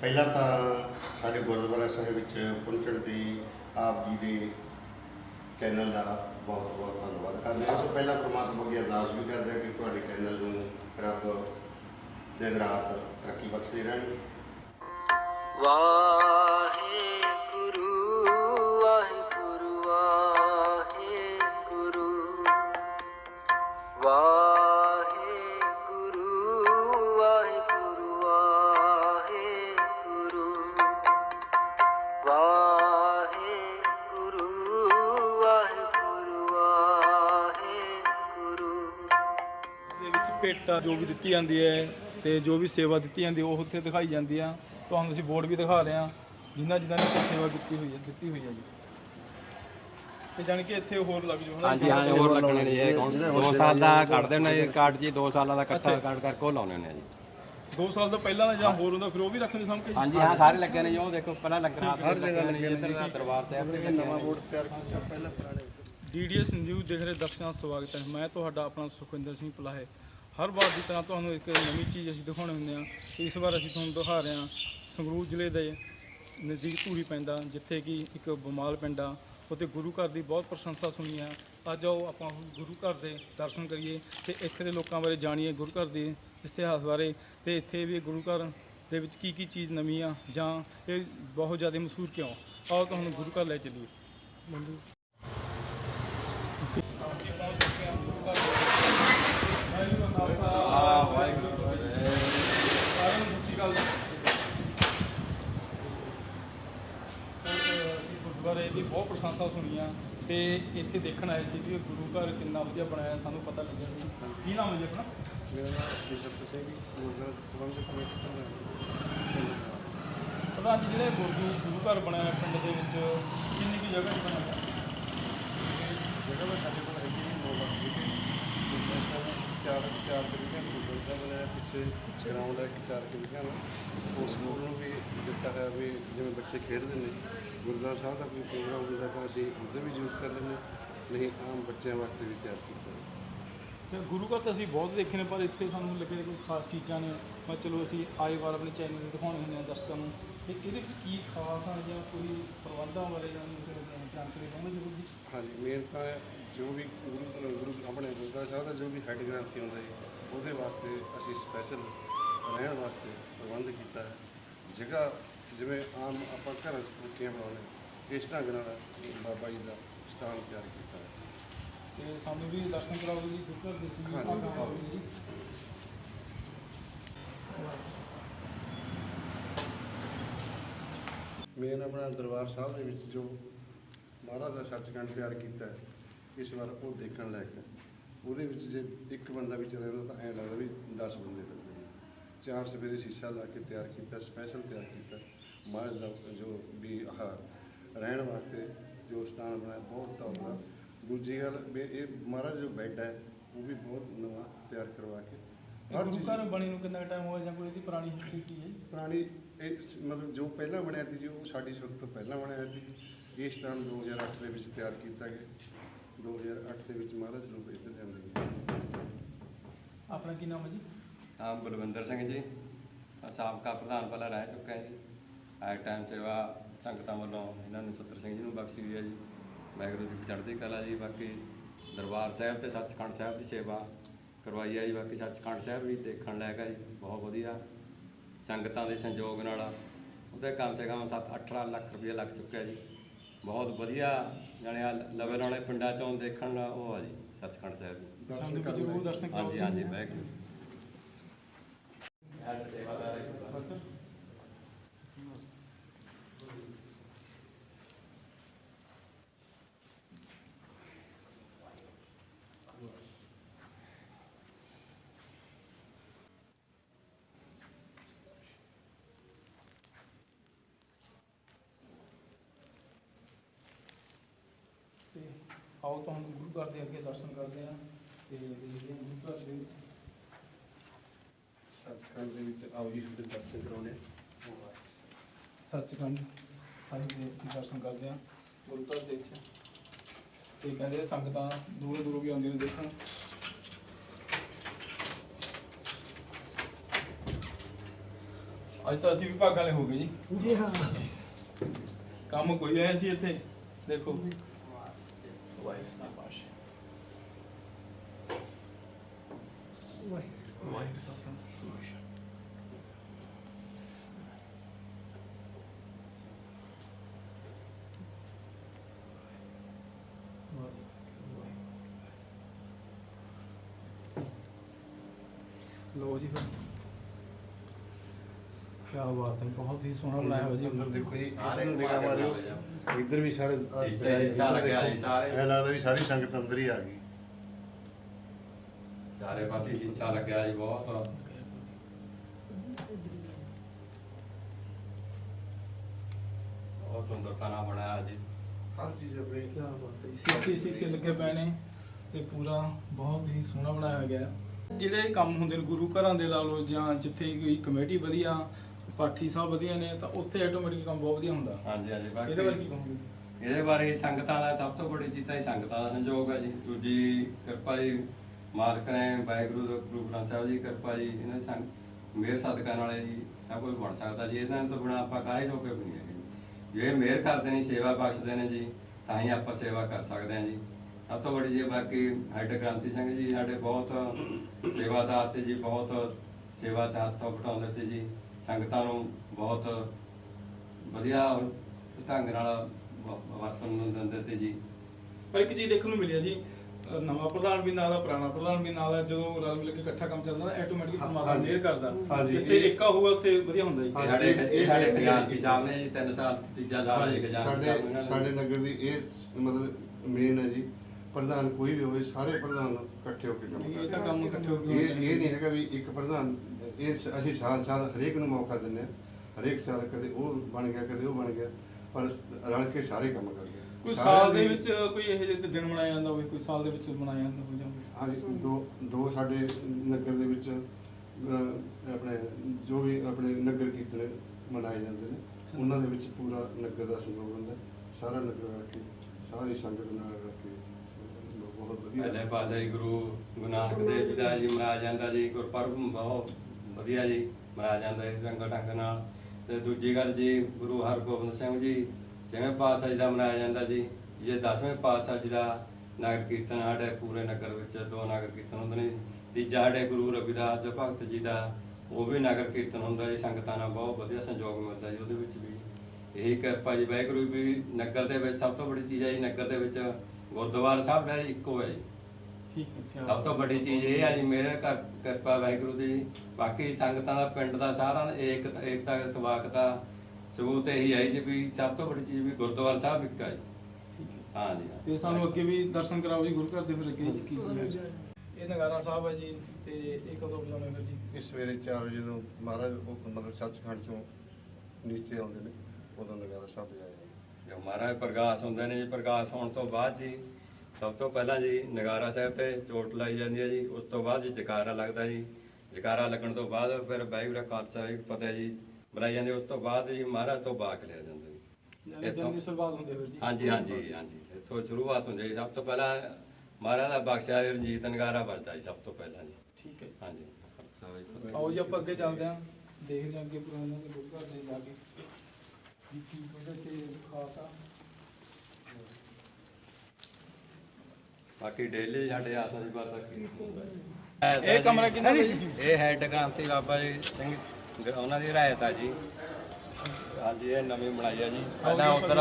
ਪਹਿਲਾਂ ਤਾਂ ਸਾਡੇ ਗੁਰਦੁਆਰਾ ਸਾਹਿਬ ਵਿੱਚ ਪਹੁੰਚਣ ਦੀ ਆਪ ਜੀ ਦੇ ਚੈਨਲ ਦਾ ਬਹੁਤ ਬਹੁਤ ਧੰਨਵਾਦ ਕਰਦੇ ਹਾਂ। ਸਭ ਤੋਂ ਪਹਿਲਾਂ ਪ੍ਰਮਾਤਮਾ ਅੱਗੇ ਅਰਦਾਸ ਵੀ ਕਰਦੇ ਹਾਂ ਕਿ ਤੁਹਾਡੇ ਚੈਨਲ ਨੂੰ ਰੱਬ ਦਿਨ ਰਾਤ ਤਰੱਕੀ ਬਖਸ਼ਦੇ ਰਹਿਣ। ਵਾਹਿਗੁਰੂ ਭੇਟਾ ਜੋ ਵੀ ਦਿੱਤੀ ਜਾਂਦੀ ਹੈ ਤੇ ਜੋ ਵੀ ਸੇਵਾ ਦਿੱਤੀ ਜਾਂਦੀ ਹੈ ਉਹ ਉੱਥੇ ਦਿਖਾਈ ਜਾਂਦੀ ਆ। ਤੁਹਾਨੂੰ ਅਸੀਂ ਬੋਰਡ ਵੀ ਦਿਖਾ ਰਹੇ ਹਾਂ ਜਿਨ੍ਹਾਂ ਜਿਨ੍ਹਾਂ ਨੇ ਸੇਵਾ ਕੀਤੀ ਹੋਈ ਹੈ ਦਿੱਤੀ ਹੋਈ ਹੈ ਜੀ। ਤੇ ਜਾਣੀ ਕਿ ਇੱਥੇ ਹੋਰ ਲੱਗ ਜੂ ਹਾਂਜੀ ਹਾਂ ਹੋਰ ਲੱਗਣੇ ਨੇ ਇਹ 2 ਸਾਲ ਦਾ ਕੱਢਦੇ ਨੇ ਇਹ ਕਾਰਡ ਜੀ 2 ਸਾਲਾਂ ਦਾ ਇਕੱਠਾ ਕਾਰਡ ਕਰਕੇ ਉਹ ਲਾਉਣੇ ਨੇ ਜੀ। 2 ਸਾਲ ਤੋਂ ਪਹਿਲਾਂ ਦਾ ਜਾਂ ਹੋਰ ਹੁੰਦਾ ਫਿਰ ਉਹ ਵੀ ਰੱਖਣ ਦੇ ਸਾਹਮਣੇ? ਹਾਂਜੀ ਹਾਂ ਸਾਰੇ ਲੱਗੇ ਨੇ ਜੀ ਉਹ ਦੇਖੋ ਪਹਿਲਾਂ ਲੱਗਣਾ ਹਰ ਜਗ੍ਹਾ ਲੱਗੇ ਨੇ ਇੱਧਰ ਦਰਬਾਰ ਸਾਹਿਬ ਦੇ ਨਵਾਂ ਬੋਰਡ ਡੀਡੀਐਸ ਨਿਊਜ਼ ਦੇਖ ਰਹੇ ਦਰਸ਼ਕਾਂ ਦਾ ਸਵਾਗਤ ਹੈ। ਮੈਂ ਤੁਹਾਡਾ ਆਪਣਾ ਸੁਖਵਿੰਦਰ ਸਿੰਘ ਪਲਾਹੇ ਹਰ ਵਾਰ ਦੀ ਤਰ੍ਹਾਂ ਤੁਹਾਨੂੰ ਇੱਕ ਨਵੀਂ ਚੀਜ਼ ਅਸੀਂ ਦਿਖਾਉਣੇ ਹੁੰਦੇ ਹਾਂ, ਇਸ ਵਾਰ ਅਸੀਂ ਤੁਹਾਨੂੰ ਦਿਖਾ ਰਹੇ ਹਾਂ ਸੰਗਰੂਰ ਜ਼ਿਲ੍ਹੇ ਦੇ ਨਜ਼ਦੀਕ ਧੂਰੀ ਪੈਂਦਾ ਜਿੱਥੇ ਕਿ ਇੱਕ ਬਮਾਲ ਪਿੰਡ ਆ। ਉੱਥੇ ਗੁਰੂ ਘਰ ਦੀ ਬਹੁਤ ਪ੍ਰਸ਼ੰਸਾ ਸੁਣੀ ਆ। ਅੱਜ ਆਓ ਆਪਾਂ ਗੁਰੂ ਘਰ ਦੇ ਦਰਸ਼ਨ ਕਰੀਏ ਤੇ ਇੱਥੇ ਦੇ ਲੋਕਾਂ ਬਾਰੇ ਜਾਣੀਏ ਗੁਰੂ ਘਰ ਦੇ ਇਤਿਹਾਸ ਬਾਰੇ ਤੇ ਇੱਥੇ ਵੀ ਗੁਰੂ ਘਰ ਦੇ ਵਿੱਚ ਕੀ ਕੀ ਚੀਜ਼ ਨਵੀਂ ਆ ਜਾਂ ਇਹ ਬਹੁਤ ਜ਼ਿਆਦਾ ਮਸ਼ਹੂਰ ਕਿਉਂ? ਆਓ ਤੁਹਾਨੂੰ ਗੁਰੂ ਘਰ ਲੈ ਚੱਲੀਏ ਮੰਦੂ ਅਸੀਂ ਪਹੁੰਚ ਚੁੱਕੇ ਹਾਂ ਗੁਰੂ ਘਰ ਦੇ ਵਾਹਿਗੁਰੂ ਜੀ ਕਾ ਖਾਲਸਾ ਵਾਹਿਗੁਰੂ ਜੀ ਕੀ ਫਤਿਹ ਸਾਰਿਆਂ ਨੂੰ ਸਤਿ ਸ਼੍ਰੀ ਅਕਾਲ ਜੀ ਇਹ ਗੁਰਦੁਆਰੇ ਦੀ ਬਹੁਤ ਪ੍ਰਸ਼ੰਸਾ ਸੁਣੀ ਆ ਤੇ ਇੱਥੇ ਦੇਖਣ ਆਏ ਸੀ ਵੀ ਇਹ ਗੁਰੂ ਘਰ ਕਿੰਨਾ ਵਧੀਆ ਬਣਾਇਆ ਸਾਨੂੰ ਪਤਾ ਲੱਗਿਆ ਸੀ। ਕੀ ਨਾਮ ਹੈ ਜੀ ਆਪਣਾ? ਮੇਰਾ ਨਾਮ ਬਿਸ਼ਪ ਸਿੰਘ ਗੁਰਦੁਆਰਾ ਪ੍ਰਬੰਧਕ ਕਮੇਟੀ ਪ੍ਰਧਾਨ ਪ੍ਰਧਾਨ ਜੀ ਜਿਹੜੇ ਗੁਰੂ ਗੁਰੂ ਘਰ ਬਣਾਇਆ ਪਿੰਡ ਦੇ ਵਿੱਚ ਕਿੰਨੀ ਕੀ ਜਗ੍ਹਾ 'ਚ ਬਣਾਇਆ ਜਗ੍ਹਾ ਮੈਂ ਸਾਡੇ ਕੋਲ ਹੈਗੀ ਹੈ ਵਿਕੇ ਗੁਰਦੁਆਰਾ ਸਾਹਿਬ ਚਾਰ ਚਾਰ ਤਰੀਕੇ ਗੁਰਦੁਆਰਾ ਸਾਹਿਬ ਬਣਾਇਆ ਪਿੱਛੇ ਗਰਾਊਂਡ ਹੈ ਕਿ ਚਾਰ ਦਾ ਉਸ ਨੂੰ ਵੀ ਦਿੱਤਾ ਹੈ ਵੀ ਜਿਵੇਂ ਬੱਚੇ ਖੇਡਦੇ ਨੇ। ਗੁਰਦੁਆਰਾ ਸਾਹਿਬ ਦਾ ਕੋਈ ਪ੍ਰੋਗਰਾਮ ਹੁੰਦਾ ਤਾਂ ਅਸੀਂ ਉਹਦੇ ਵੀ ਯੂਜ਼ ਕਰ ਲੈਂਦੇ। ਨਹੀਂ ਆਮ ਬੱਚਿਆਂ ਵਾਸਤੇ ਵੀ ਤਿਆਰ ਕੀਤਾ ਸਰ ਗੁਰੂ ਘਰ ਤਾਂ ਅਸੀਂ ਬਹੁਤ ਦੇਖੇ ਨੇ ਪਰ ਇੱਥੇ ਸਾਨੂੰ ਲੱਗੇ ਕੋਈ ਖਾਸ ਚੀਜ਼ਾਂ ਨੇ। ਮੈਂ ਚਲੋ ਅਸੀਂ ਆਏ ਵਾਰ ਆਪਣੇ ਚੈਨਲ ਤੇ ਦਿਖਾਉਣੇ ਹੁੰਦੇ ਆ ਦਰਸ਼ਕਾਂ ਨੂੰ। ਤੇ ਇਹਦੇ ਵਿੱਚ ਕੀ ਖਾਸ ਆ ਜਾਂ ਕੋਈ ਪ੍ਰਬੰਧਾਂ ਬਾਰੇ ਜਾਂ ਜਾਣਕਾਰੀ ਦੇਣਾ ਜ਼ਰੂਰ ਜੀ। ਹਾਂਜੀ ਮੇਨ ਤਾਂ ਜੋ ਵੀ ਗੁਰੂ ਗੁਰੂ ਆਪਣੇ ਗੁਰਦੁਆਰਾ ਸਾਹਿਬ ਦਾ ਜੋ ਵੀ ਹੈਡ ਗ੍ਰੰਥੀ ਹੁੰਦਾ ਜੀ ਉਹਦੇ ਵਾਸਤੇ ਅਸੀਂ ਸਪੈਸ਼ਲ ਰਹਿਣ ਵਾਸਤੇ ਪ੍ਰਬੰਧ ਕੀਤਾ ਹੈ। ਜਗ੍ਹਾ ਜਿਵੇਂ ਆਮ ਆਪਾਂ ਘਰਾਂ 'ਚ ਕੋਠੀਆਂ ਬਣਾਉਂਦੇ ਇਸ ਢੰਗ ਨਾਲ ਬਾਬਾ ਜੀ ਦਾ ਸਥਾਨ ਤਿਆਰ ਕੀਤਾ ਹੈ ਤੇ ਸਾਨੂੰ ਵੀ ਦਰਸ਼ਨ ਕਰਾਓ ਜੀ ਗੁਰੂ ਘਰ ਦੇ ਜੀ ਹਾਂਜੀ, ਆਓ। ਜੀ। ਮੇਨ ਆਪਣਾ ਦਰਬਾਰ ਸਾਹਿਬ ਦੇ ਵਿੱਚ ਜੋ ਮਹਾਰਾਜ ਦਾ ਸੱਚਖੰਡ ਤਿਆਰ ਕੀਤਾ ਹੈ ਇਸ ਵਾਰ ਉਹ ਦੇਖਣ ਲਾਇਕ ਹੈ। ਉਹਦੇ ਵਿੱਚ ਜੇ ਇੱਕ ਬੰਦਾ ਵਿੱਚ ਰਹਿੰਦਾ ਤਾਂ ਐਂ ਲੱਗਦਾ ਵੀ 10 ਬੰਦੇ ਲੱਗਦੇ ਨੇ। ਚਾਰ ਸਵੇਰੇ ਸ਼ੀਸ਼ਾ ਲਾ ਕੇ ਤਿਆਰ ਕੀਤਾ ਸਪੈਸ਼ਲ ਤਿਆਰ ਕੀਤਾ। ਮਹਾਰਾਜ ਦਾ ਜੋ ਵੀ ਆਹ ਰਹਿਣ ਵਾਸਤੇ ਜੋ ਸਥਾਨ ਬਣਾਇਆ ਬਹੁਤ ਟੌਪ ਦਾ। ਦੂਜੀ ਗੱਲ ਵੀ ਇਹ ਮਹਾਰਾਜ ਜੋ ਬੈੱਡ ਹੈ ਉਹ ਵੀ ਬਹੁਤ ਨਵਾਂ ਤਿਆਰ ਕਰਵਾ ਕੇ ਇਹ ਗੁਰੂ ਘਰ ਬਣੀ ਨੂੰ ਕਿੰਨਾ ਟਾਈਮ ਹੋਇਆ ਜਾਂ ਕੋਈ ਇਹਦੀ ਪੁਰਾਣੀ ਹਿਸਟਰੀ ਕੀ ਹੈ? ਪੁਰਾਣੀ ਇਹ ਸ- ਮਤਲਬ ਜੋ ਪਹਿਲਾਂ ਬਣਿਆ ਸੀ ਜੀ ਉਹ ਸਾਡੀ ਸੁਰਤ ਤੋਂ ਪਹਿਲਾਂ ਬਣਿਆ ਸੀ। ਇਹ ਸਥਾਨ 2008 ਦੇ ਵਿੱਚ ਤਿਆਰ ਕੀਤਾ ਗਿਆ। 2008 ਦੇ ਵਿੱਚ ਮਹਾਰਾਜ ਨੂੰ ਇੱਧਰ ਲਿਆਂਦੇ ਗਏ। ਆਪਣਾ ਕੀ ਨਾਮ ਹੈ ਜੀ? ਨਾਮ ਬਲਵਿੰਦਰ ਸਿੰਘ ਜੀ। ਆਹ ਸਾਬਕਾ ਪ੍ਰਧਾਨ ਪਹਿਲਾਂ ਰਹਿ ਚੁੱਕਾ ਹੈ ਜੀ। ਐਟ ਟਾਈਮ ਸੇਵਾ ਸੰਗਤਾਂ ਵੱਲੋਂ ਇਹਨਾਂ ਨੂੰ ਸੱਤਰ ਸਿੰਘ ਜੀ ਨੂੰ ਬਖਸ਼ੀ ਹੋਈ ਹੈ ਜੀ। ਵਾਹਿਗੁਰੂ ਜੀ ਦੀ ਚੜ੍ਹਦੀ ਕਲਾ ਜੀ ਬਾਕੀ ਦਰਬਾਰ ਸਾਹਿਬ ਤੇ ਸੱਚਖੰਡ ਸਾਹਿਬ ਦੀ ਸੇਵਾ ਕਰਵਾਈ ਹੈ ਜੀ ਬਾਕੀ ਸੱਚਖੰਡ ਸਾਹਿਬ ਵੀ ਦੇਖਣ ਲਾਇਕ ਹੈ ਜੀ ਬਹੁਤ ਵਧੀਆ। ਸੰਗਤਾਂ ਦੇ ਸੰਯੋਗ ਨਾਲ ਉਹਦੇ ਕਮ ਸੇ ਕਮ 7-8 ਲੱਖ ਰੁਪਏ ਲੱਗ ਚੁੱਕਿਆ ਜੀ। ਬਹੁਤ ਵਧੀਆ ਜਾਣੇ ਆ ਲਵੇ ਵਾਲੇ ਪਿੰਡਾਂ ਚੋਂ ਦੇਖਣ ਦਾ ਉਹ ਆ ਜੀ ਸੱਚਖੰਡ ਸਾਹਿਬ ਦਰਸ਼ਨ ਕਰਾਓ ਹਾਂਜੀ ਹਾਂਜੀ ਵਾਹਿਗੁਰੂ। ਅੱਛਾ ਤੇ ਆਓ ਤੁਹਾਨੂੰ ਗੁਰੂ ਘਰ ਦੇ ਅੱਗੇ ਦਰਸ਼ਨ ਕਰਦੇ ਹਾਂ ਤੇ ਦੇਖਦੇ ਹਾਂ ਗੁਰੂ ਘਰ ਦੇ ਵਿੱਚ। ਸੱਚਖੰਡ ਦੇ ਵਿੱਚ ਆਓ ਜੀ ਫਿਰ ਦਰਸ਼ਨ ਕਰਾਉਣੇ ਸੱਚਖੰਡ ਸਾਹਿਬ ਦੇ ਅਸੀਂ ਦਰਸ਼ਨ ਕਰਦੇ ਹਾਂ। ਗੁਰੂ ਘਰ ਦੇ ਵਿੱਚ। ਤੇ ਕਹਿੰਦੇ ਸੰਗਤਾਂ ਦੂਰੋਂ ਦੂਰੋਂ ਵੀ ਆਉਂਦੀਆਂ ਨੇ ਦੇਖਣ। ਅੱਜ ਤਾਂ ਅਸੀਂ ਵੀ ਭਾਗਾਂ ਵਾਲੇ ਹੋ ਗਏ ਜੀ। ਜੀ ਹਾਂ। ਕੰਮ ਕੋਈ ਆਇਆ ਸੀ ਇੱਥੇ? ਦੇਖੋ ਵਾਹਿਗੁਰੂ ਦਾ ਪਾਸ਼ਾ ਵਾਹਿਗੁਰੂ ਵਾਹਿਗੁਰੂ ਸਾਹਿਬ ਦਾ ਪਾਸ਼ਾ ਲੋ ਜੀ ਫਿਰ। ਕੀ ਬਾਤ ਹੈ ਬਹੁਤ ਹੀ ਸੋਹਣਾ ਬਣਾਇਆ ਹੋਇਆ ਜੀ। ਅੰਦਰ ਦੇਖੋ ਜੀ ਇੱਧਰ ਨੂੰ ਨਿਗਾਹ ਮਾਰਿਓ। ਇੱਧਰ ਵੀ ਸਾਰੇ ਹਿੱਸਾ- ਹਿੱਸਾ ਲੱਗਿਆ ਜੀ ਸਾਰੇ। ਐ ਲੱਗਦਾ ਵੀ ਸਾਰੀ ਸੰਗਤ ਅੰਦਰ ਹੀ ਆ ਗਈ। ਚਾਰੇ ਪਾਸੇ ਸ਼ੀਸ਼ਾ ਲੱਗਿਆ ਜੀ ਬਹੁਤ। ਬਹੁਤ ਸੁੰਦਰ ਨਾਲ ਬਣਾਇਆ ਜੀ। ਹਰ ਚੀਜ਼ ਆਪਣੀ ਕੀ ਬਾਤ ਹੈ ਸੀਸੀ ਸੀਸੀ ਲੱਗੇ ਪਏ ਨੇ ਤੇ ਪੂਰਾ ਬਹੁਤ ਹੀ ਸੋਹਣਾ ਬਣਾਇਆ ਗਿਆ। ਹੈ। ਜਿਹੜੇ ਇਹ ਕੰਮ ਹੁੰਦੇ ਨੇ ਗੁਰੂ ਘਰਾਂ ਦੇ ਲਾ ਲਓ ਜਾਂ ਜਿੱਥੇ ਕੋਈ ਕਮੇਟੀ ਵਧੀਆ ਪਾਠੀ ਸਾਹਿਬ ਵਧੀਆ ਨੇ ਤਾਂ ਉੱਥੇ ਆਟੋਮੈਟਿਕ ਕੰਮ ਬਹੁਤ ਵਧੀਆ ਹੁੰਦਾ। ਹਾਂਜੀ ਹਾਂਜੀ ਬਾਕੀ ਇਹਦੇ ਬਾਰੇ ਕੀ ਕਹੋਗੇ? ਇਹਦੇ ਬਾਰੇ ਸੰਗਤਾਂ ਦਾ ਸਭ ਤੋਂ ਵੱਡੀ ਚੀਜ਼ ਤਾਂ ਇਹ ਸੰਗਤਾਂ ਦਾ ਸੰਯੋਗ ਹੈ ਜੀ। ਦੂਜੀ ਕਿਰਪਾ ਜੀ ਮਾਲਕ ਨੇ ਵਾਹਿਗੁਰੂ ਦਾ ਗੁਰੂ ਗ੍ਰੰਥ ਸਾਹਿਬ ਜੀ ਕਿਰਪਾ ਜੀ ਇਹਨਾਂ ਸੰਗ ਮਿਹਰ ਸਦਕਾ ਨਾਲੇ ਜੀ ਸਭ ਕੁਝ ਬਣ ਸਕਦਾ ਜੀ। ਇਹਨਾਂ ਤੋਂ ਬਿਨਾ ਆਪਾਂ ਕਾਹੇ ਨਹੀਂ ਹੈਗੇ ਜੀ ਮਿਹਰ ਕਰਦੇ ਨੇ ਸੇਵਾ ਬਖਸ਼ਦੇ ਨੇ ਜੀ ਤਾਂ ਹੀ ਆਪਾਂ ਸੇਵਾ ਕਰ ਸਕਦੇ ਹਾਂ ਜੀ। ਸਭ ਤੋਂ ਵੱਡੀ ਜੀ ਬਾਕੀ ਹੈਡ ਗ੍ਰੰਥੀ ਸਿੰਘ ਜੀ ਸਾਡੇ ਬਹੁਤ ਸੇਵਾਦਾਰ ਤੇ ਜੀ ਬਹੁਤ ਸੇਵਾ ਚ ਹੱਥ ਵਟਾਉਂਦੇ ਤੇ ਜੀ ਸੰਗਤਾਂ ਨੂੰ ਬਹੁਤ ਵਧੀਆ ਢੰਗ ਨਾਲ ਵਰਤਨ ਨੂੰ ਦਿੰਦੇ ਤੇ ਜੀ ਪਰ ਇੱਕ ਚੀਜ਼ ਦੇਖਣ ਨੂੰ ਮਿਲਿਆ ਜੀ ਨਵਾਂ ਪ੍ਰਧਾਨ ਵੀ ਨਾਲ ਆ ਪੁਰਾਣਾ ਪ੍ਰਧਾਨ ਵੀ ਨਾਲ ਆ ਜਦੋਂ ਰਲ ਮਿਲ ਕੇ ਇਕੱਠਾ ਕੰਮ ਚੱਲਦਾ ਆਟੋਮੈਟਿਕ ਪਰਮਾਤਮਾ। ਮਿਹਰ ਕਰਦਾ ਇਹ- ਇੱਕਾ ਹੋਊਗਾ ਉੱਥੇ ਵਧੀਆ ਹੁੰਦਾ ਜੀ ਸਾਡੇ ਇਹ- ਸਾਡੇ ਨੇ ਜੀ 3 ਸਾਲ ਤੀਜਾ ਸਾਲ ਹੈ ਖਜ਼ਾਨਚੀ ਸਾਡੇ। ਸਾਡੇ ਨਗਰ ਦੀ ਇਹ ਮਤਲਬ ਮੇਨ ਹੈ ਜੀ ਪ੍ਰਧਾਨ ਕੋਈ ਵੀ ਹੋਵੇ ਸਾਰੇ ਪ੍ਰਧਾਨ ਇਕੱਠੇ ਹੋ ਕੇ ਕੰਮ ਇਹ ਤਾਂ ਕੰਮ ਇਕੱਠੇ ਹੋ ਕੇ ਇਹ। ਇਹ ਨਹੀਂ ਹੈਗਾ ਵੀ ਇੱਕ ਪ੍ਰਧਾਨ ਇਹ ਸ- ਅਸੀਂ ਸਾਲ ਸਾਲ ਹਰੇਕ ਨੂੰ ਮੌਕਾ ਦਿੰਦੇ ਹਾਂ ਹਰੇਕ ਸਾਲ ਕਦੇ ਉਹ ਬਣ ਗਿਆ ਕਦੇ ਉਹ ਬਣ ਗਿਆ ਪਰ ਰਲ ਕੇ ਸਾਰੇ ਕੰਮ ਕਰਦੇ ਹਾਂ। ਕੋਈ ਸਾਰਿਆਂ ਸਾਲ ਦੇ ਦੀ- ਵਿੱਚ ਕੋਈ ਇਹੋ ਜਿਹੇ ਦਿਨ ਮਨਾਇਆ ਜਾਂਦਾ ਹੋਵੇ ਕੋਈ ਸਾਲ ਦੇ ਵਿੱਚ ਮਨਾਇਆ ਜਾਂਦਾ ਹੋਵੇ ਜਾਂ। ਹਾਂਜੀ ਦੋ ਦੋ ਸਾਡੇ ਨਗਰ ਦੇ ਵਿੱਚ ਅਹ, ਆਪਣੇ ਜੋ ਵੀ ਆਪਣੇ ਨਗਰ ਕੀਰਤਨ ਮਨਾਏ ਜਾਂਦੇ ਨੇ ਉਹਨਾਂ ਦੇ ਵਿੱਚ ਪੂਰਾ ਨਗਰ ਦਾ ਸਹਿਯੋਗ ਹੁੰਦਾ ਸਾਰਾ ਨਗਰ ਰਲ ਕੇ ਸਾਰੀ ਸੰਗਤ ਨਾਲ ਰਲ ਕੇ ਬਹੁਤ ਵਧੀਆ। ਪਹਿਲੇ ਪਾਸੇ ਗੁਰੂ ਗੁਰੂ ਨਾਨਕ ਦੇਵ ਜੀ ਦਾ ਜੀ ਮਨਾਇਆ ਜਾਂਦਾ ਜੀ, ਗੁਰਪੁਰਬ ਬਹੁਤ ਵਧੀਆ ਜੀ ਮਨਾਇਆ ਜਾਂਦਾ ਹੈ ਰੰਗ ਢੰਗ ਨਾਲ। ਤੇ ਦੂਜੀ ਗੱਲ ਜੀ, ਗੁਰੂ ਹਰਗੋਬਿੰਦ ਸਿੰਘ ਜੀ, ਛੇਵੇਂ ਪਾਤਸ਼ਾਹ ਜੀ ਦਾ ਮਨਾਇਆ ਜਾਂਦਾ ਜੀ। ਇਹ 10ਵੇਂ ਪਾਤਸ਼ਾਹ ਜੀ ਦਾ ਨਗਰ ਕੀਰਤਨ ਸਾਡੇ ਪੂਰੇ ਨਗਰ ਵਿੱਚ ਦੋ ਨਗਰ ਕੀਰਤਨ ਹੁੰਦੇ ਨੇ ਤੀਜਾ ਸਾਡੇ ਗੁਰੂ ਰਵਿਦਾਸ ਜੀ, ਭਗਤ ਜੀ ਦਾ, ਉਹ ਵੀ ਨਗਰ ਕੀਰਤਨ ਹੁੰਦਾ ਜੀ। ਸੰਗਤਾਂ ਨਾਲ ਬਹੁਤ ਵਧੀਆ ਸੰਯੋਗ ਮਿਲਦਾ ਜੀ ਉਹਦੇ ਵਿੱਚ ਵੀ। ਇਹੀ ਕਿਰਪਾ ਜੀ ਵਾਹਿਗੁਰੂ ਵੀ ਨਗਰ ਦੇ ਵਿੱਚ ਸਭ ਤੋਂ ਵੱਡੀ ਚੀਜ਼ ਹੈ ਜੀ, ਨਗਰ ਦੇ ਵਿੱਚ ਗੁਰਦੁਆਰਾ ਸਾਹਿਬ ਹੈ ਜੀ ਇੱਕੋ ਹੈ ਜੀ। ਠੀਕ ਹੈ ਕਿਆ ਸਭ ਤੋਂ ਵੱਡੀ ਚੀਜ਼ ਇਹ ਹੈ ਜੀ ਮੇਰੇ ਘਰ ਕਿਰਪਾ ਵਾਹਿਗੁਰੂ ਦੀ। ਬਾਕੀ ਸੰਗਤਾਂ ਦਾ ਪਿੰਡ ਦਾ ਸਾਰਾ ਏਕ ਏਕਤਾ ਇਤਵਾਕ ਦਾ ਸਬੂਤ ਇਹੀ ਹੈ ਜੀ ਵੀ ਸਭ ਤੋਂ ਵੱਡੀ ਚੀਜ਼ ਵੀ ਗੁਰਦੁਆਰਾ ਸਾਹਿਬ ਇੱਕ ਹੈ ਜੀ। ਹੈ। ਹਾਂ ਜੀ। ਤੇ ਸਾਨੂੰ ਅੱਗੇ ਵੀ ਦਰਸ਼ਨ ਕਰਾਓ ਜੀ ਗੁਰੂ ਘਰ ਦੇ ਫਿਰ ਅੱਗੇ ਕੀ ਇਹ ਨਗਾਰਾ ਸਾਹਿਬ ਹੈ ਜੀ ਤੇ ਇਹ ਕਦੋਂ ਵਜਾਉਣੇ ਫਿਰ ਜੀ? ਇਸ ਸਵੇਰੇ 4 ਵਜੇ ਜਦੋਂ ਮਹਾਰਾਜ ਉਹ ਮਤਲਬ ਸੱਚਖੰਡ ਤੋਂ ਨੀਚੇ ਆਉਂਦੇ ਨੇ ਉਦੋਂ ਨਗਾਰਾ ਸਾਹਿਬ ਜਾਇਆ ਜੋ ਮਹਾਰਾਜ ਪ੍ਰਕਾਸ਼ ਹੁੰਦੇ ਨੇ ਜੀ ਪ੍ਰਕਾਸ਼ ਹੋਣ ਤੋਂ ਬਾਅਦ ਜੀ ਸਭ ਤੋਂ ਪਹਿਲਾਂ ਜੀ ਨਗਾਰਾ ਸਾਹਿਬ ਤੇ ਚੋਟ ਲਾਈ ਜਾਂਦੀ ਹੈ ਜੀ ਉਸ ਤੋਂ ਬਾਅਦ ਜੀ ਜਕਾਰਾ ਲੱਗਦਾ ਜੀ। ਜਕਾਰਾ ਲੱਗਣ ਤੋਂ ਬਾਅਦ ਫਿਰ ਵਾਹਿਗੁਰੂ ਖਾਲਸਾ ਵਾਹਿਗੁਰੂ ਫਤਿਹ ਜੀ ਬੁਲਾਈ ਜਾਂਦੀ ਉਸ ਤੋਂ ਬਾਅਦ ਜੀ ਮਹਾਰਾਜ ਤੋਂ ਬਾਕ ਲਿਆ ਜਾਂਦਾ ਜੀ। ਦਿਨ ਦੀ ਸ਼ੁਰੂਆਤ ਹੁੰਦੀ ਹੈ ਫਿਰ ਜੀ। ਹਾਂਜੀ ਹਾਂਜੀ ਹਾਂਜੀ। ਇੱਥੋਂ ਸ਼ੁਰੂਆਤ ਹੁੰਦੀ। ਸਭ ਤੋਂ ਪਹਿਲਾਂ ਮਹਾਰਾਜ ਦਾ ਬਖਸ਼ਿਆ ਰਣਜੀਤ ਨਗਾਰਾ ਵੱਜਦਾ ਜੀ ਸਭ ਤੋਂ ਪਹਿਲਾਂ ਜੀ। ਠੀਕ ਹੈ ਹਾਂਜੀ। ਆਓ ਜੀ ਆਪਾਂ ਅੱਗੇ ਚੱਲਦੇ ਹਾਂ। ਦੇਖਦੇ ਹਾਂ ਅੱਗੇ ਪੁਰਾਣਾ ਦੇ ਗੁਰੂ ਘਰ ਦੇ ਜਾ ਕੇ। ਕੀ ਕੀ ਉਹਦੇ ਤੇ ਖਾਸ ਆ? ਬਾਕੀ ਡੇਲੀ ਸਾਡੇ ਆਸਾਂ ਦੀ ਬਾਤ ਕੀ ਇਹ ਕਮਰਾ ਜੀ? ਇਹ ਹੈਡ ਕ੍ਰਾਂਤੀ ਬਾਬਾ ਜੀ ਸਿੰਘ ਗ- ਉਹਨਾਂ ਦੀ ਰਾਇਤ ਆ ਜੀ। ਹਾਂਜੀ ਇਹ ਨਵੀਂ ਬਣਾਈ ਆ ਜੀ। ਪਹਿਲਾਂ ਉਧਰ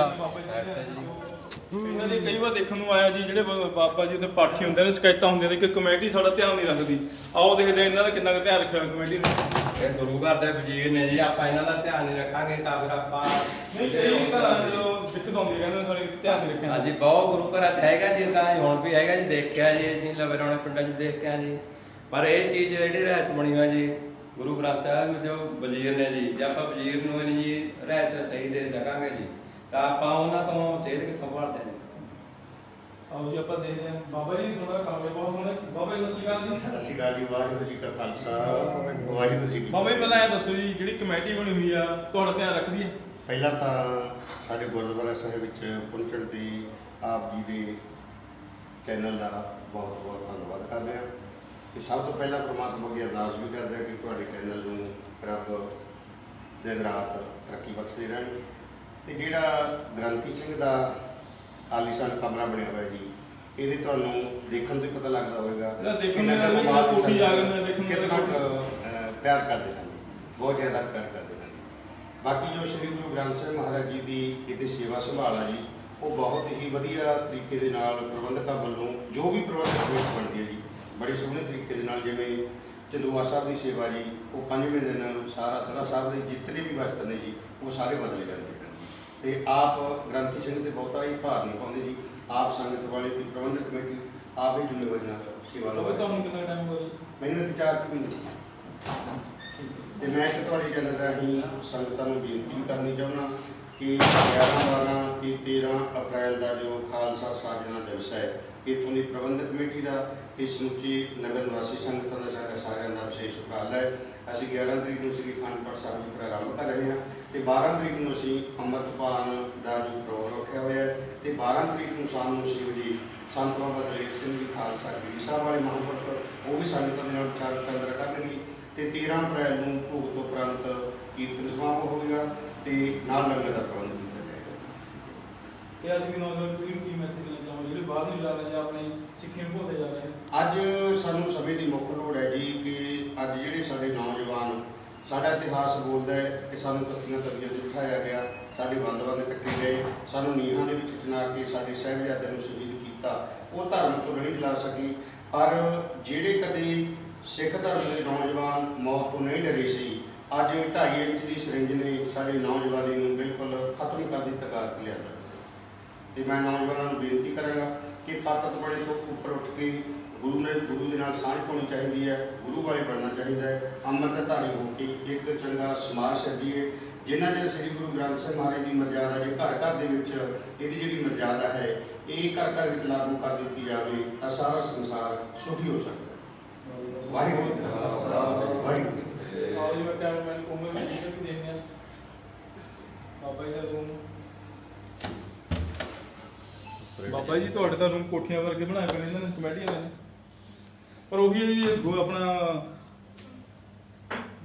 ਇਹਨਾਂ ਦੇ ਕਈ ਵਾਰ ਦੇਖਣ ਨੂੰ ਆਇਆ ਜੀ ਜਿਹੜੇ ਬ- ਬਾਬਾ ਜੀ ਉੱਥੇ ਪਾਠੀ ਹੁੰਦੇ ਨੇ ਸ਼ਿਕਾਇਤਾਂ ਹੁੰਦੀਆਂ ਨੇ ਕਿ ਕਮੇਟੀ ਸਾਡਾ ਧਿਆਨ ਨਹੀਂ ਰੱਖਦੀ। ਆਓ ਦੇਖਦੇ ਹਾਂ ਇਹਨਾਂ ਦਾ ਕਿੰਨਾ ਕੁ ਧਿਆਨ ਰੱਖਿਆ ਕਮੇਟੀ ਨੇ। ਇਹ ਗੁਰੂ ਘਰ ਦੇ ਵਜ਼ੀਰ ਨੇ ਜੀ ਆਪਾਂ ਇਹਨਾਂ ਦਾ ਧਿਆਨ ਨਹੀਂ ਰੱਖਾਂਗੇ ਤਾਂ ਫਿਰ ਆਪਾਂ ਨਹੀਂ ਕਈ ਘਰਾਂ ਜਦੋਂ ਦਿੱਕਤ ਆਉਂਦੀ ਹੈ ਕਹਿੰਦੇ ਸਾਡੇ ਧਿਆਨ ਨਹੀਂ ਰੱਖਿਆ। ਹਾਂਜੀ ਬਹੁਤ ਗੁਰੂ ਘਰਾਂ 'ਚ ਹੈਗਾ ਜੀ ਤਾਂ ਹੁਣ ਵੀ ਹੈਗਾ ਜੀ ਦੇਖਿਆ ਜੀ ਅਸੀਂ ਲਵੇਰੋਣੇ ਪਿੰਡਾਂ 'ਚ ਦੇਖਿਆ ਜੀ। ਪਰ ਇਹ ਚੀਜ਼ ਜਿਹੜੀ ਰਹਿਸ ਬਣੀ ਹੋਈ ਜੀ ਗੁਰੂ ਗ੍ਰੰਥ ਸਾਹਿਬ ਜੋ ਵਜ਼ੀਰ ਨੇ ਜੀ ਜੇ ਆਪਾਂ ਵਜ਼ੀਰ ਨੂੰ ਜੀ ਰਹਿਸ ਸਹੀ ਦੇ ਸਕਾਂਗੇ ਜੀ ਤਾਂ ਆਪਾਂ ਉਹਨਾਂ ਤੋਂ ਸੇਧ ਕਿੱਥੋਂ ਭਾਲਦੇ ਹਾਂ ਆਓ ਜੀ ਆਪਾਂ ਦੇਖਦੇ ਹਾਂ। ਬਾਬਾ ਜੀ ਥੋੜਾ ਕਾਵੇ ਬਹੁਤ ਸੋਹਣੇ ਬਾਬਾ ਜੀ ਸਤਿ ਸ਼੍ਰੀ ਅਕਾਲ ਜੀ। ਸਤਿ ਸ਼੍ਰੀ ਅਕਾਲ ਜੀ ਵਾਹਿਗੁਰੂ ਜੀ ਕਾ ਖਾਲਸਾ। ਵਾਹਿਗੁਰੂ ਜੀ ਕੀ ਬਾਬਾ ਜੀ ਫਤਿਹ। ਪਹਿਲਾਂ ਇਹ ਦੱਸੋ ਜੀ ਜਿਹੜੀ ਕਮੇਟੀ ਬਣੀ ਹੋਈ ਆ ਤੁਹਾਡਾ ਧਿਆਨ ਰੱਖਦੀ ਹੈ? ਪਹਿਲਾਂ ਤਾਂ ਸਾਡੇ ਗੁਰਦੁਆਰਾ ਸਾਹਿਬ ਵਿੱਚ ਪਹੁੰਚਣ ਦੀ ਆਪ ਜੀ ਦੇ ਚੈਨਲ ਦਾ ਬਹੁਤ ਬਹੁਤ ਧੰਨਵਾਦ ਕਰਦੇ ਹਾਂ ਤੇ ਸਭ ਤੋਂ ਪਹਿਲਾਂ ਪ੍ਰਮਾਤਮਾ ਅੱਗੇ ਅਰਦਾਸ ਵੀ ਕਰਦੇ ਹਾਂ ਕਿ ਤੁਹਾਡੇ ਚੈਨਲ ਨੂੰ ਰੱਬ ਦਿਨ ਰਾਤ ਤਰੱਕੀ ਬਖਸ਼ਦੇ ਰਹਿਣ। ਤੇ ਜਿਹੜਾ ਗ੍ਰੰਥੀ ਸਿੰਘ ਦਾ ਆਲੀਸ਼ਾਨ ਕਮਰਾ ਬਣਿਆ ਹੋਇਆ ਜੀ। ਇਹਦੇ ਤੁਹਾਨੂੰ ਦੇਖਣ ਤੋਂ ਹੀ ਪਤਾ ਲੱਗਦਾ ਹੋਵੇਗਾ ਇਹਦਾ ਦੇਖਣ ਕਿ ਨੂੰ ਨਗਰ ਲੱਗਦਾ ਕਮਾਲ ਦੀ ਕੋਠੀ ਜਾ ਕੇ ਦੇਖਣ ਨੂੰ। ਕੁ, ਅਹ, ਪਿਆਰ ਕਰਦੇ ਹਨ। ਬਹੁਤ ਜ਼ਿਆਦਾ ਪਿਆਰ ਕਰਦੇ ਹਨ। ਬਾਕੀ ਜੋ ਸ੍ਰੀ ਗੁਰੂ ਗ੍ਰੰਥ ਸਾਹਿਬ ਮਹਾਰਾਜ ਜੀ ਦੀ ਇਹਦੀ ਸੇਵਾ ਸੰਭਾਲ ਆ ਜੀ ਉਹ ਬਹੁਤ ਹੀ ਵਧੀਆ ਤਰੀਕੇ ਦੇ ਨਾਲ ਪ੍ਰਬੰਧਕਾਂ ਵੱਲੋਂ ਜੋ ਵੀ ਪ੍ਰਬੰਧ ਕਮੇਟੀ ਬਣਦੀ ਹੈ ਜੀ ਬੜੀ ਸੋਹਣੇ ਤਰੀਕੇ ਦੇ ਨਾਲ ਜਿਵੇਂ ਚੰਦੂਆ ਸਾਹਿਬ ਦੀ ਸੇਵਾ ਜੀ ਉਹ ਪੰਜਵੇਂ ਦਿਨ ਸਾਰਾ ਥੜਾ ਸਾਹਿਬ ਦੇ ਜਿਤਨੇ ਵੀ ਵਸਤ ਨੇ ਜੀ ਉਹ ਸਾਰੇ ਬਦਲੇ ਜਾਂਦੇ ਹਨ। ਤੇ ਆਪ ਗ੍ਰੰਥੀ ਸਿੰਘ ਤੇ ਬਹੁਤਾ ਹੀ ਭਾਰ ਨਹੀਂ ਪਾਉਂਦੇ ਜੀ। ਆਪ ਸੰਗਤ ਵਾਲੇ ਦੀ ਪ੍ਰਬੰਧਕ ਕਮੇਟੀ ਆਪ ਹੀ ਜ਼ਿੰਮੇਵਾਰੀ ਨਾਲ ਸੇਵਾ ਨਿਭਾਉਂਦੇ ਤੁਹਾਨੂੰ ਕਿੰਨਾ ਟਾਈਮ ਹੋ ਗਿਆ ਮੈਨੂੰ ਇੱਥੇ ਚਾਰ ਕੁ ਮਹੀਨੇ ਤੇ ਮੈਂ ਇੱਕ ਤੁਹਾਡੀ ਚੈਨਲ ਰਾਹੀਂ ਸੰਗਤਾਂ ਨੂੰ ਬੇਨਤੀ ਕਰਨੀ ਚਾਹੁੰਦਾ ਕਿ 11 12 ਤੇ 13 ਅਪ੍ਰੈਲ ਦਾ ਜੋ ਖਾਲਸਾ ਸਾਜਨਾ ਦਿਵਸ ਹੈ ਇੱਥੋਂ ਦੀ ਪ੍ਰਬੰਧਕ ਕਮੇਟੀ ਦਾ ਤੇ ਸਮੁੱਚੀ ਨਗਰ ਨਿਵਾਸੀ ਸੰਗਤਾਂ ਦਾ ਸਾਡਾ ਸਾਰਿਆਂ ਦਾ ਵਿਸ਼ੇਸ਼ ਉਪਰਾਲਾ ਹੈ। ਅਸੀਂ 11 ਤਰੀਕ ਨੂੰ ਸ੍ਰੀ ਅਖੰਡ ਸਾਹਿਬ ਜੀ ਪ੍ਰਾਰੰਭ ਕਰ ਰਹੇ ਹਾਂ ਤੇ 12 ਤਰੀਕ ਨੂੰ ਅਸੀਂ ਅੰਮ੍ਰਿਤਪਾਨ ਦਾ ਜੋ ਪ੍ਰੋਗਰਾਮ ਰੱਖਿਆ ਹੋਇਆ ਹੈ ਤੇ 12 ਤਰੀਕ ਨੂੰ ਸ਼ਾਮ ਨੂੰ ਸ਼ਿਵ ਜੀ ਸੰਤ ਬਾਬਾ ਦਲੇਰ ਸਿੰਘ ਜੀ ਖਾਲਸਾ ਜੀ ਸਾਹਿਬ ਵਾਲੇ ਮਹਾਂਪੁਰਖ ਉਹ ਵੀ ਸੰਗਤਾਂ ਦੇ ਨਾਲ ਵਿਚਾਰ ਵਟਾਂਦਰਾ ਕਰਨਗੇ ਤੇ 13 ਅਪ੍ਰੈਲ ਨੂੰ ਭੋਗ ਤੋਂ ਉਪਰੰਤ ਕੀਰਤਨ ਸਮਾਪਤ ਹੋਵੇਗਾ ਤੇ ਨਾਲ ਲੰਗਰ ਦਾ ਪ੍ਰਬੰਧ ਕੀਤਾ ਜਾਏਗਾ। ਤੇ ਅੱਜ ਵੀ ਨੌਜਵਾਨ ਪੀੜ੍ਹੀ ਨੂੰ ਕੀ ਮੈਸੇਜ ਦੇਣਾ ਚਾਹੋਗੇ? ਜਿਹੜੇ ਬਾਹਰ ਨੂੰ ਜਾ ਰਹੇ ਜਾਂ ਆਪਣੇ ਸਿੱਖੀ ਨੂੰ ਭੁੱਲਦੇ ਜਾ ਰਹੇ ਅੱਜ ਸਾਨੂੰ ਸਮੇਂ ਦੀ ਮੁੱਖ ਲੋੜ ਹੈ ਜੀ ਕਿ ਅੱਜ ਜਿਹੜੇ ਸਾਡਾ ਇਤਿਹਾਸ ਬੋਲਦਾ ਹੈ ਕਿ ਸਾਨੂੰ ਤੱਤੀਆਂ ਤਵੀਆਂ ਤੇ ਬਿਠਾਇਆ ਗਿਆ, ਸਾਡੇ ਬੰਦ-ਬੰਦ ਕੱਟੇ ਗਏ, ਸਾਨੂੰ ਨੀਹਾਂ ਦੇ ਵਿੱਚ ਚਿਣਾ ਕੇ ਸਾਡੇ ਸਹਿਬਜ਼ਾਦਿਆਂ ਨੂੰ ਸ਼ਹੀਦ ਕੀਤਾ। ਉਹ ਧਰਮ ਤੋਂ ਨਹੀਂ ਲਾ ਸਕੀ, ਪਰ ਜਿਹੜੇ ਕਦੇ ਸਿੱਖ ਧਰਮ ਦੇ ਨੌਜਵਾਨ ਮੌਤ ਤੋਂ ਨਹੀਂ ਡਰੇ ਸੀ, ਅੱਜ 2.5 ਇੰਚ ਦੀ ਸਿਰਿੰਜ ਨੇ ਸਾਡੇ ਨੌਜਵਾਨੀ ਨੂੰ ਬਿਲਕੁਲ ਖਤਮ ਕਰ ਦਿੱਤਾ ਕਰ ਲਿਆ ਤੇ ਮੈਂ ਨੌਜਵਾਨਾਂ ਨੂੰ ਬੇਨਤੀ ਕਰਾਂਗਾ ਕਿ ਪਤਤ ਬਣੇ ਤੋਂ ਉੱਪਰ ਉੱਠ ਕੇ ਗੁਰੂ ਨੇ, ਗੁਰੂ ਦੇ ਨਾਲ ਸਾਂਝ ਪਾਉਣੀ ਚਾਹੀਦੀ ਹੈ, ਗੁਰੂ ਵਾਲੇ ਬਣਨਾ ਚਾਹੀਦਾ ਹੈ, ਅੰਮ੍ਰਿਤਧਾਰੀ ਹੋ ਕੇ ਇੱਕ ਚੰਗਾ ਸਮਾਜ ਛੱਡੀਏ, ਜਿਨ੍ਹਾਂ ਦੇ ਸ੍ਰੀ ਗੁਰੂ ਗ੍ਰੰਥ ਸਾਹਿਬ ਮਹਾਰਾਜ ਦੀ ਮਰਜ਼ਾਦਾ ਜੇ ਘਰ ਘਰ ਦੇ ਵਿੱਚ ਇਹਦੀ ਜਿਹੜੀ ਮਰਜ਼ਾਦਾ ਹੈ, ਇਹ ਘਰ ਘਰ ਵਿੱਚ ਲਾਗੂ ਕਰ ਦਿੱਤੀ ਜਾਵੇ, ਤਾਂ ਸਾਰਾ ਸੰਸਾਰ ਸੁਖੀ ਹੋ ਸਕਦਾ ਵਾਹਿਗੁਰੂ ਜੀ ਕਾ ਖਾਲਸਾ, ਵਾਹਿਗੁਰੂ ਜੀ ਮੈਂ ਕੈਮਰਾਮੈਨ ਕੋਮੇ ਵੀ ਦੇਖਦੇ ਆ ਬਾਬਾ ਜੀ ਦਾ ਰੂਮ। ਬਾਬਾ ਜੀ, ਤੁਹਾਡੇ ਤਾਂ ਰੂਮ ਕੋਠੀਆਂ ਵਰਗੇ ਬਣਾਏ ਪਏ ਨੇ, ਇਹਨਾਂ ਨੇ ਕਮੇਟੀ ਨੇ ਪਰ ਉਹੀ ਹੈ ਜੀ ਗੁ- ਆਪਣਾ